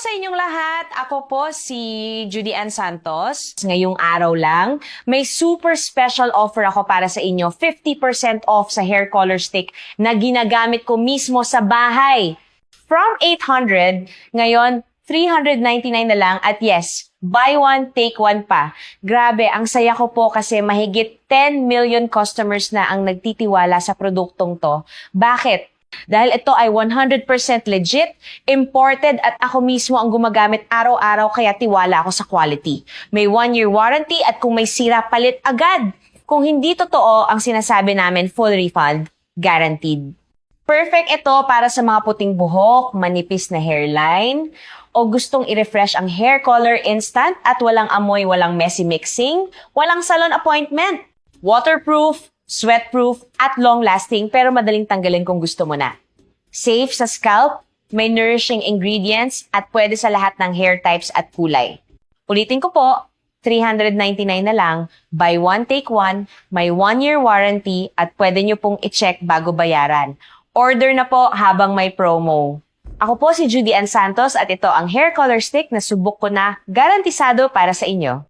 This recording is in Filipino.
sa inyong lahat. Ako po si Judy Ann Santos. Ngayong araw lang, may super special offer ako para sa inyo. 50% off sa hair color stick na ginagamit ko mismo sa bahay. From 800, ngayon 399 na lang at yes, buy one, take one pa. Grabe, ang saya ko po kasi mahigit 10 million customers na ang nagtitiwala sa produktong to. Bakit? Dahil ito ay 100% legit, imported at ako mismo ang gumagamit araw-araw kaya tiwala ako sa quality. May one-year warranty at kung may sira, palit agad. Kung hindi totoo ang sinasabi namin, full refund, guaranteed. Perfect ito para sa mga puting buhok, manipis na hairline, o gustong i-refresh ang hair color instant at walang amoy, walang messy mixing, walang salon appointment. Waterproof, sweatproof, at long-lasting pero madaling tanggalin kung gusto mo na. Safe sa scalp, may nourishing ingredients at pwede sa lahat ng hair types at kulay. Ulitin ko po, 399 na lang, buy one take one, may one year warranty at pwede nyo pong i-check bago bayaran. Order na po habang may promo. Ako po si Judy Ann Santos at ito ang hair color stick na subok ko na garantisado para sa inyo.